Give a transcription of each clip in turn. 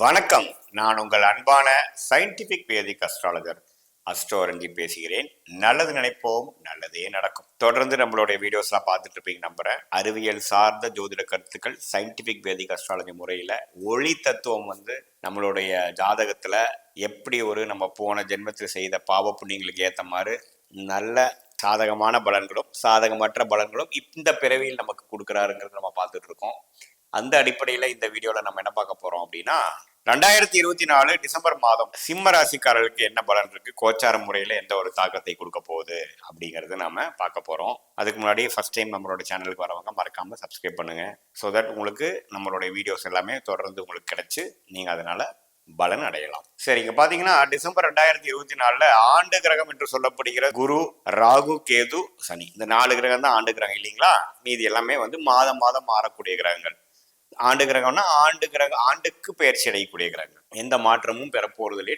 வணக்கம். நான் உங்கள் அன்பான சயின்டிபிக் வேதிக் அஸ்ட்ராலஜர் அஸ்ட்ரோரஞ்சி பேசுகிறேன். நல்லது நினைப்போம் நல்லதே நடக்கும். தொடர்ந்து நம்மளுடைய வீடியோஸ்லாம் பார்த்துட்டு இருப்பீங்க நம்புறேன். அறிவியல் சார்ந்த ஜோதிட கருத்துக்கள் சயின்டிபிக் வேதிக் அஸ்ட்ராலஜி முறையில் ஒளி தத்துவம் வந்து நம்மளுடைய ஜாதகத்தில் எப்படி ஒரு நம்ம போன ஜென்மத்தில் செய்த பாவ புண்ணியங்களுக்கு ஏற்ற மாதிரி நல்ல சாதகமான பலன்களும் சாதகமற்ற பலன்களும் இந்த பிறவியில் நமக்கு கொடுக்குறாருங்கிறத நம்ம பார்த்துட்டு இருக்கோம். அந்த அடிப்படையில் இந்த வீடியோவில் நம்ம என்ன பார்க்க போகிறோம் அப்படின்னா ரெண்டாயிரத்தி இருபத்தி நாலு டிசம்பர் மாதம் சிம்ம ராசிக்காரர்களுக்கு என்ன பலன் இருக்கு? கோச்சார முறையில் எந்த ஒரு தாக்கத்தை கொடுக்க போகுது? அப்படிங்கிறது நாம பார்க்க போகிறோம் அதுக்கு முன்னாடி ஃபர்ஸ்ட் டைம் நம்மளோட சேனலுக்கு வரவங்க மறக்காம சப்ஸ்கிரைப் பண்ணுங்க. ஸோ தட் உங்களுக்கு நம்மளுடைய வீடியோஸ் எல்லாமே தொடர்ந்து உங்களுக்கு கிடைச்சு நீங்கள் அதனால பலன் அடையலாம். சரி இங்க பாத்தீங்கன்னா டிசம்பர் ரெண்டாயிரத்தி இருபத்தி நாலுல ஆண்டு கிரகம் என்று சொல்லப்படுகிற குரு ராகு கேது சனி. இந்த நாலு கிரகம் தான் ஆண்டு கிரகம் இல்லைங்களா? மீதி எல்லாமே வந்து மாதம் மாதம் மாறக்கூடிய கிரகங்கள். ஆண்டு கிரகம்னா ஆண்டு கிரகம் ஆண்டுக்கு பயிற்சி அடையக்கூடிய கிரகங்கள் எந்த மாற்றமும் பெற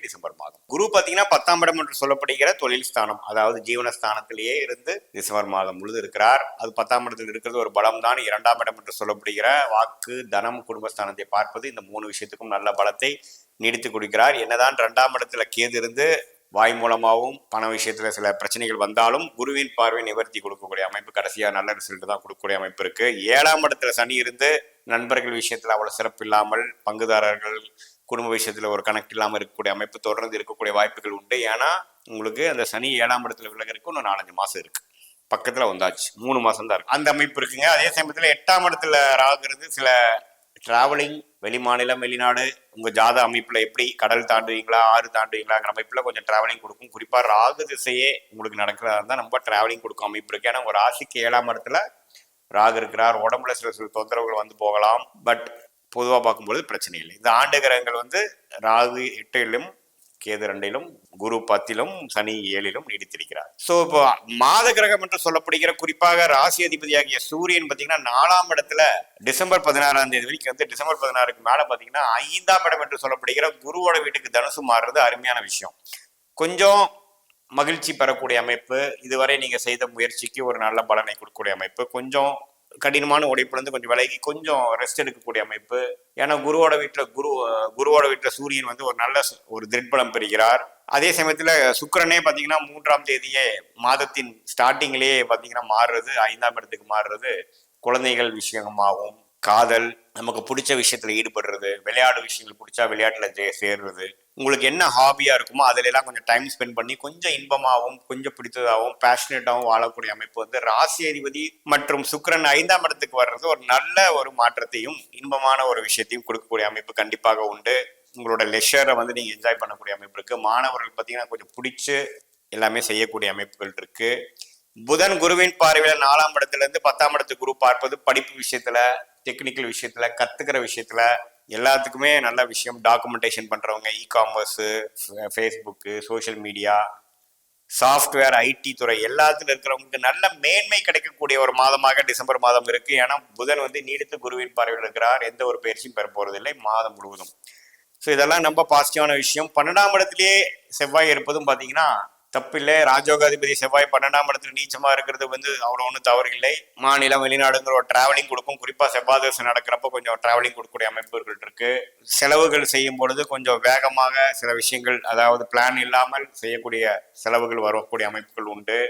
டிசம்பர் மாதம். குரு பார்த்தீங்கன்னா பத்தாம் இடம் என்று சொல்லப்படுகிற தொழில் ஸ்தானம் அதாவது ஜீவனஸ்தானத்திலேயே இருந்து டிசம்பர் மாதம் முழுது இருக்கிறார். அது பத்தாம் இடத்தில் இருக்கிறது ஒரு பலம் தான். இரண்டாம் இடம் என்று சொல்லப்படுகிற வாக்கு தனம் குடும்பஸ்தானத்தை பார்ப்பது இந்த மூணு விஷயத்துக்கும் நல்ல பலத்தை நீடித்து கொடுக்கிறார். என்னதான் இரண்டாம் இடத்துல கேது இருந்து வாய் மூலமாகவும் பண விஷயத்துல சில பிரச்சனைகள் வந்தாலும் குருவின் பார்வை நிவர்த்தி கொடுக்கக்கூடிய அமைப்பு கடைசியாக நல்ல ரிசல்ட் தான் கொடுக்கக்கூடிய அமைப்பு இருக்கு. ஏழாம் இடத்துல சனி இருந்து நண்பர்கள் விஷயத்தில் அவ்வளோ சிறப்பு இல்லாமல் பங்குதாரர்கள் குடும்ப விஷயத்தில் ஒரு கணக்கு இல்லாமல் இருக்கக்கூடிய அமைப்பு தொடர்ந்து இருக்கக்கூடிய வாய்ப்புகள் உண்டு. ஏன்னா உங்களுக்கு அந்த சனி ஏழாம் இடத்துல விலகிறதுக்கு இன்னும் நாலஞ்சு மாதம் இருக்கு. பக்கத்தில் வந்தாச்சு. மூணு மாதம் தான் இருக்கு. அந்த அமைப்பு இருக்குங்க. அதே சமயத்தில் எட்டாம் இடத்துல ராகுறது சில டிராவலிங் வெளிமாநிலம் வெளிநாடு உங்கள் ஜாத அமைப்பில் எப்படி கடல் தாண்டுவீங்களா ஆறு தாண்டுவீங்களாங்கிற அமைப்பில் கொஞ்சம் டிராவலிங் கொடுக்கும். குறிப்பாக ராகு திசையே உங்களுக்கு நடக்கிறதா இருந்தால் ரொம்ப டிராவலிங் கொடுக்கும் அமைப்பு இருக்குது ஏன்னா உங்கள் ராசிக்கு ஏழாம் இடத்துல ராகு இருக்கிறார் உடம்புல சில சில தொந்தரவுகள் வந்து போகலாம். பட் பொதுவாக பார்க்கும்பொழுது பிரச்சனை இல்லை. இந்த ஆண்டு கிரகங்கள் வந்து ராகு எட்டிலும் கேது ரெண்டிலும் குரு பத்திலும் சனி ஏழிலும் நீடித்திருக்கிறார். ஸோ இப்போ மாத கிரகம் என்று சொல்லப்படுகிற குறிப்பாக ராசி அதிபதியாகிய சூரியன் பார்த்தீங்கன்னா நாலாம் இடத்துல டிசம்பர் பதினாறாம் தேதி வரைக்கும் வந்து டிசம்பர் பதினாறுக்கு மேலே பார்த்தீங்கன்னா ஐந்தாம் இடம் என்று சொல்லப்படுகிற குருவோட வீட்டுக்கு தனுசு மாறுறது அருமையான விஷயம். கொஞ்சம் மகிழ்ச்சி பெறக்கூடிய அமைப்பு. இதுவரை நீங்கள் செய்த முயற்சிக்கு ஒரு நல்ல பலனை கொடுக்கக்கூடிய அமைப்பு. கொஞ்சம் கடினமான உடைப்புலேருந்து கொஞ்சம் விலகி கொஞ்சம் ரெஸ்ட் எடுக்கக்கூடிய அமைப்பு. ஏன்னா குருவோட வீட்டில் குரு குருவோட வீட்டில் சூரியன் வந்து ஒரு நல்ல ஒரு திருட்பலம் பெறுகிறார். அதே சமயத்தில் சுக்கிரனே பார்த்தீங்கன்னா மூன்றாம் தேதியே மாதத்தின் ஸ்டார்டிங்லேயே பார்த்தீங்கன்னா மாறுறது ஐந்தாம் இடத்துக்கு மாறுறது குழந்தைகள் விஷயமாகும். காதல் நமக்கு பிடிச்ச விஷயத்துல ஈடுபடுறது விளையாடு விஷயங்கள் பிடிச்சா விளையாட்டுல சேர்றது. உங்களுக்கு என்ன ஹாபியா இருக்குமோ அதுல எல்லாம் கொஞ்சம் டைம் ஸ்பெண்ட் பண்ணி கொஞ்சம் இன்பமாகவும் கொஞ்சம் பிடித்ததாகவும் பேஷனேட்டாகவும் வாழக்கூடிய அமைப்பு வந்து ராசி அதிபதி மற்றும் சுக்கரன் ஐந்தாம் இடத்துக்கு வர்றது ஒரு நல்ல ஒரு மாற்றத்தையும் இன்பமான ஒரு விஷயத்தையும் கொடுக்கக்கூடிய அமைப்பு கண்டிப்பாக உண்டு. உங்களோட லெஷரை வந்து நீங்க என்ஜாய் பண்ணக்கூடிய அமைப்பு இருக்கு. மாணவர்கள் பார்த்தீங்கன்னா கொஞ்சம் பிடிச்சு எல்லாமே செய்யக்கூடிய அமைப்புகள் இருக்கு. புதன் குருவின் பார்வையில நாலாம் இடத்துல இருந்து பத்தாம் இடத்து குரு பார்ப்பது படிப்பு விஷயத்துல டெக்னிக்கல் விஷயத்தில் கற்றுக்கிற விஷயத்தில் எல்லாத்துக்குமே நல்ல விஷயம் டாக்குமெண்டேஷன் பண்ணுறவங்க e commerce Facebook social media software IT துறை எல்லாத்துல இருக்கிறவங்களுக்கு நல்ல மேன்மை கிடைக்கக்கூடிய ஒரு மாதமாக டிசம்பர் மாதம் இருக்கு. ஏன்னா புதன் வந்து நீடித்து குருவின் பார்வையில் இருக்கிறார். எந்த ஒரு பயிற்சியும் பெற போறதில்லை மாதம் முழுவதும். ஸோ இதெல்லாம் ரொம்ப பாசிட்டிவான விஷயம். பன்னெண்டாம் இடத்திலேயே செவ்வாய் இருப்பதும் பார்த்தீங்கன்னா தப்பில்லை. ராஜோகாதிபதி செவ்வாய் பன்னெண்டாம் இடத்துல நீச்சமா இருக்கிறது வந்து அவ்வளோ ஒன்றும் தவறு இல்லை மாநிலம் வெளிநாடுங்கிற ஒரு டிராவலிங் கொடுக்கும். குறிப்பாக செவ்வாய் நடக்கிறப்ப கொஞ்சம் டிராவலிங் கொடுக்கக்கூடிய அமைப்புகள் இருக்கு. செலவுகள் செய்யும் பொழுது கொஞ்சம் வேகமாக சில விஷயங்கள் அதாவது பிளான் இல்லாமல் செய்யக்கூடிய செலவுகள் வரக்கூடிய அமைப்புகள் உண்டு.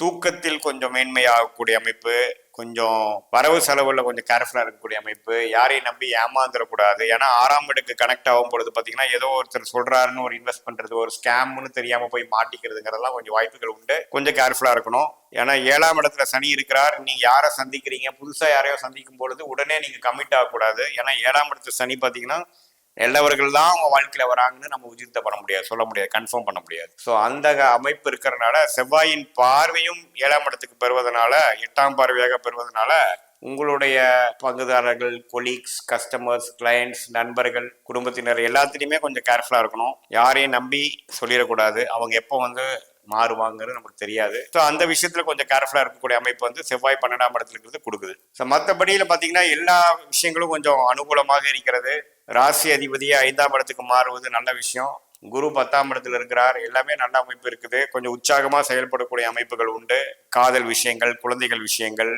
தூக்கத்தில் கொஞ்சம் மேன்மையாகக்கூடிய அமைப்பு கொஞ்சம் வரவு செலவுல கொஞ்சம் கேர்ஃபுல்லாக இருக்கக்கூடிய அமைப்பு யாரையும் நம்பி ஏமாந்துடக்கூடாது. ஏன்னா ஆறாம் இடத்துக்கு கனெக்ட் ஆகும் பொழுது பார்த்தீங்கன்னா ஏதோ ஒருத்தர் சொல்றாருன்னு ஒரு இன்வெஸ்ட் பண்றது ஒரு ஸ்கேம்னு தெரியாம போய் மாட்டிக்கிறதுங்கிறதெல்லாம் கொஞ்சம் வாய்ப்புகள் உண்டு. கொஞ்சம் கேர்ஃபுல்லாக இருக்கணும். ஏன்னா ஏழாம் இடத்துல சனி இருக்கிறார். நீங்க யாரை சந்திக்கிறீங்க? புதுசா யாரையோ சந்திக்கும் பொழுது உடனே நீங்க கமிட் ஆகக்கூடாது. ஏன்னா ஏழாம் இடத்துல சனி பார்த்தீங்கன்னா நல்லவர்கள் தான் அவங்க வாழ்க்கையில வராங்கன்னு நம்ம உஜித்த பண்ண முடியாது சொல்ல முடியாது கன்ஃபார்ம் பண்ண முடியாது. ஸோ அந்த அமைப்பு இருக்கிறனால செவ்வாயின் பார்வையும் ஏழாம் இடத்துக்கு பெறுவதனால எட்டாம் பார்வையாக பெறுவதனால உங்களுடைய பங்குதாரர்கள் கொலீக்ஸ் கஸ்டமர்ஸ் கிளையண்ட்ஸ் நண்பர்கள் குடும்பத்தினர் எல்லாத்துலேயுமே கொஞ்சம் கேர்ஃபுல்லாக இருக்கணும். யாரையும் நம்பி சொல்லிடக்கூடாது. அவங்க எப்போ வந்து மாறுவாங்கிறது நமக்கு தெரியாது. ஸோ அந்த விஷயத்துல கொஞ்சம் கேர்ஃபுல்லாக இருக்கக்கூடிய அமைப்பு வந்து செவ்வாய் பன்னெண்டாம் இடத்துல இருக்கிறது கொடுக்குது. ஸோ மற்றபடியில் பார்த்தீங்கன்னா எல்லா விஷயங்களும் கொஞ்சம் அனுகூலமாக இருக்கிறது. ராசி அதிபதியே ஐந்தாம் இடத்துக்கு மாறுவது நல்ல விஷயம். குரு பத்தாம் இடத்துல இருக்கிறார். எல்லாமே நல்ல அமைப்பு இருக்குது. கொஞ்சம் உற்சாகமாக செயல்படக்கூடிய அமைப்புகள் உண்டு. காதல் விஷயங்கள் குழந்தைகள் விஷயங்கள்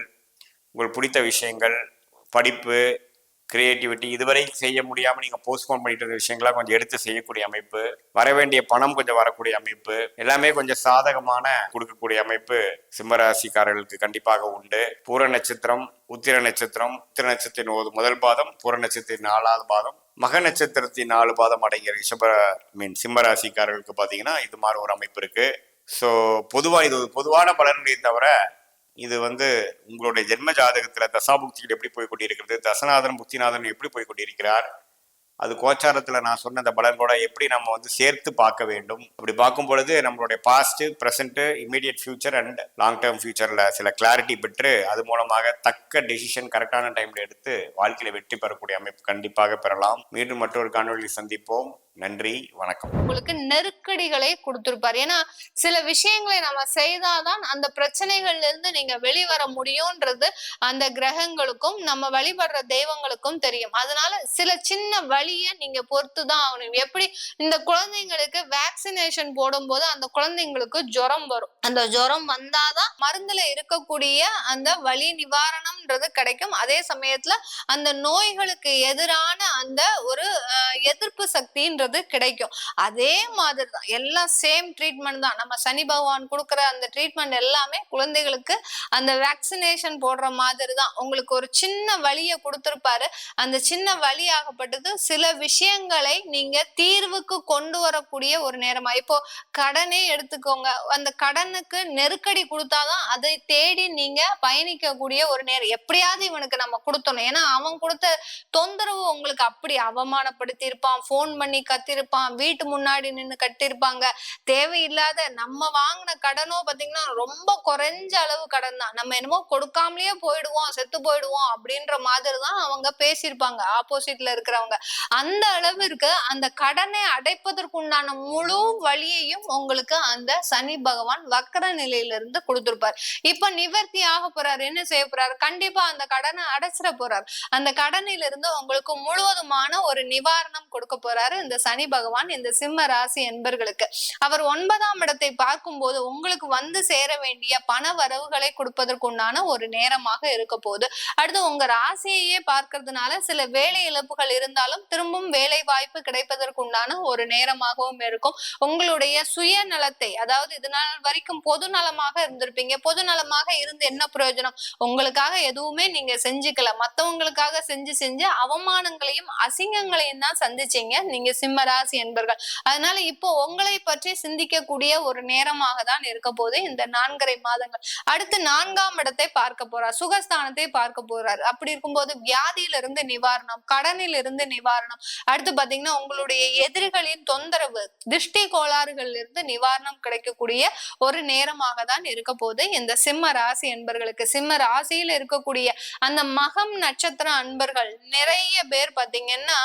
உங்களுக்கு பிடித்த விஷயங்கள் படிப்பு கிரியேட்டிவிட்டி இதுவரை செய்ய முடியாமல் நீங்கள் போஸ்ட்போன் பண்ணிட்டு இருந்த விஷயங்களை கொஞ்சம் எடுத்து செய்யக்கூடிய அமைப்பு வர வேண்டிய பணம் கொஞ்சம் வரக்கூடிய அமைப்பு எல்லாமே கொஞ்சம் சாதகமான கொடுக்கக்கூடிய அமைப்பு சிம்மராசிக்காரர்களுக்கு கண்டிப்பாக உண்டு. பூர நட்சத்திரம் உத்திர நட்சத்திரம் உத்திர நட்சத்திரத்தின் ஒரு முதல் பாதம் பூர நட்சத்திரத்தின் நாலாவது பாதம் மக நட்சத்திரத்தின் நாலு பாதம் அடங்கிய ரிஷப மீன் சிம்மராசிக்காரர்களுக்கு பார்த்தீங்கன்னா இது மாதிரி ஒரு அமைப்பு இருக்குது ஸோ பொதுவாக இது பொதுவான பலனுடைய தவிர இது வந்து உங்களுடைய ஜென்ம ஜாதகத்துல தசாபுக்திகள் எப்படி போய் கொண்டிருக்கிறது தசநாதன் புக்திநாதன் எப்படி போய் கொண்டிருக்கிறார் அது கோச்சாரத்தில் நான் சொன்ன அந்த பலன்களோட எப்படி நம்ம வந்து சேர்த்து பார்க்க வேண்டும்? அப்படி பார்க்கும் பொழுது நம்மளுடைய past present immediate future and long term ஃபியூச்சரில் சில கிளாரிட்டி பெற்று அது மூலமாக தக்க டெசிஷன் கரெக்டான டைமில் எடுத்து வாழ்க்கையில் வெற்றி பெறக்கூடிய அமைப்பு கண்டிப்பாக பெறலாம். மீண்டும் மற்றொரு காணொலி சந்திப்போம். நன்றி வணக்கம். உங்களுக்கு நெருக்கடிகளை கொடுத்திருப்பார். ஏன்னா சில விஷயங்களை நம்ம செய்தாதான் அந்த பிரச்சனைகள்ல இருந்து நீங்க வெளிவர முடியும்ன்றது அந்த கிரகங்களுக்கும் நம்ம வழிபடுற தெய்வங்களுக்கும் தெரியும். அதனால சில சின்ன வழிய நீங்க பொறுத்துதான் ஆகணும். எப்படி இந்த குழந்தைங்களுக்கு வேக்சினேஷன் போடும்போது அந்த குழந்தைங்களுக்கு ஜுரம் வரும். அந்த ஜுரம் வந்தாதான் மருந்துல இருக்கக்கூடிய அந்த வலி நிவாரணம்ன்றது கிடைக்கும். அதே சமயத்துல அந்த நோய்களுக்கு எதிரான அந்த ஒரு எதிர்ப்பு சக்தின்றது கிடைக்கும். அதே மாதிரி தான் எல்லாம் சேம் ட்ரீட்மெண்ட் தான். நம்ம சனி பகவான் கொடுக்குற அந்த ட்ரீட்மெண்ட் எல்லாமே குழந்தைகளுக்கு அந்த வேக்சினேஷன் போடுற மாதிரி தான் உங்களுக்கு ஒரு சின்ன வழியை கொடுத்துருப்பாரு. அந்த சின்ன வழி ஆகப்பட்டது சில விஷயங்களை நீங்க தீர்வுக்கு கொண்டு வரக்கூடிய ஒரு நேரமா. இப்போ கடனே எடுத்துக்கோங்க. அந்த கடனுக்கு நெருக்கடி கொடுத்தாதான் அதை தேடி நீங்க பயணிக்கக்கூடிய ஒரு நேரம். எப்படியாவது இவனுக்கு நம்ம கொடுத்தணும். ஏன்னா அவன் கொடுத்த தொந்தரவு உங்களுக்கு அப்படி அவமானப்படுத்தி இருப்பான் போன் பண்ணி கத்திருப்பான் வீட்டு முன்னாடி நின்னு கட்டியிருப்பாங்க. தேவையில்லாத நம்ம வாங்கின கடனோ பாத்தீங்கன்னா ரொம்ப குறைஞ்ச அளவு கடன் தான். நம்ம என்னமோ கொடுக்காமலேயே போயிடுவோம் செத்து போயிடுவோம் அப்படின்ற மாதிரி தான் அவங்க பேசியிருப்பாங்க. ஆப்போசிட்ல இருக்கிறவங்க. அந்த அளவிற்கு அந்த கடனை அடைப்பதற்குண்டான முழு வழியையும் உங்களுக்கு அந்த சனி பகவான் வக்கர நிலையிலிருந்து கொடுத்திருப்பார். இப்ப நிவர்த்தி ஆக போறாரு. என்ன செய்ய போறாரு? கண்டிப்பா கண்டிப்பா அந்த கடனை அடைச்சிட போறாரு. அந்த கடனில இருந்து உங்களுக்கு முழுவதுமான ஒரு நிவாரணம் கொடுக்க போறாரு இந்த சனி பகவான் இந்த சிம்ம ராசி என்பர்களுக்கு. அவர் ஒன்பதாம் இடத்தை பார்க்கும்போது உங்களுக்கு வந்து சேர வேண்டிய பண வரவுகளை கொடுப்பதற்குண்டான ஒரு நேரமாக இருக்க போகுது. அடுத்து உங்க ராசியையே பார்க்கறதுனால சில வேலை இழப்புகள் இருந்தாலும் திரும்பவும் வேலை வாய்ப்பு கிடைப்பதற்குண்டான ஒரு நேரமாகவும் இருக்கும். உங்களுடைய சுயநலத்தை அதாவது இது நாள் வரைக்கும் பொது நலமாக இருந்திருப்பீங்க. பொது நலமாக இருந்து என்ன பிரயோஜனம்? உங்களுக்காக எதுவுமே எதுவுமே நீங்க செஞ்சுக்கல. மத்தவங்களுக்காக செஞ்சு செஞ்சு அவமானங்களையும் அசிங்கங்களையும் தான் சந்திச்சீங்க. நீங்க சிம்மராசி என்பர்கள். அதனால இப்போ உங்களை பற்றி சிந்திக்கக்கூடிய ஒரு நேரமாக தான் இருக்க போது இந்த நான்கரை மாதங்கள். அடுத்து நான்காம் இடத்தை பார்க்க போறார். சுகஸ்தானத்தை பார்க்க போறார். அப்படி இருக்கும்போது வியாதியில இருந்து நிவாரணம் கடனில் இருந்து நிவாரணம். அடுத்து பாத்தீங்கன்னா உங்களுடைய எதிரிகளின் தொந்தரவு திருஷ்டி கோளாறுகள்ல இருந்து நிவாரணம் கிடைக்கக்கூடிய ஒரு நேரமாக தான் இருக்க போது இந்த சிம்ம ராசி என்பர்களுக்கு. சிம்ம ராசியில் இருக்கக்கூடிய அந்த மகம் நட்சத்திர அன்பர்கள் நிறைய பேர் பாத்தீங்கன்னா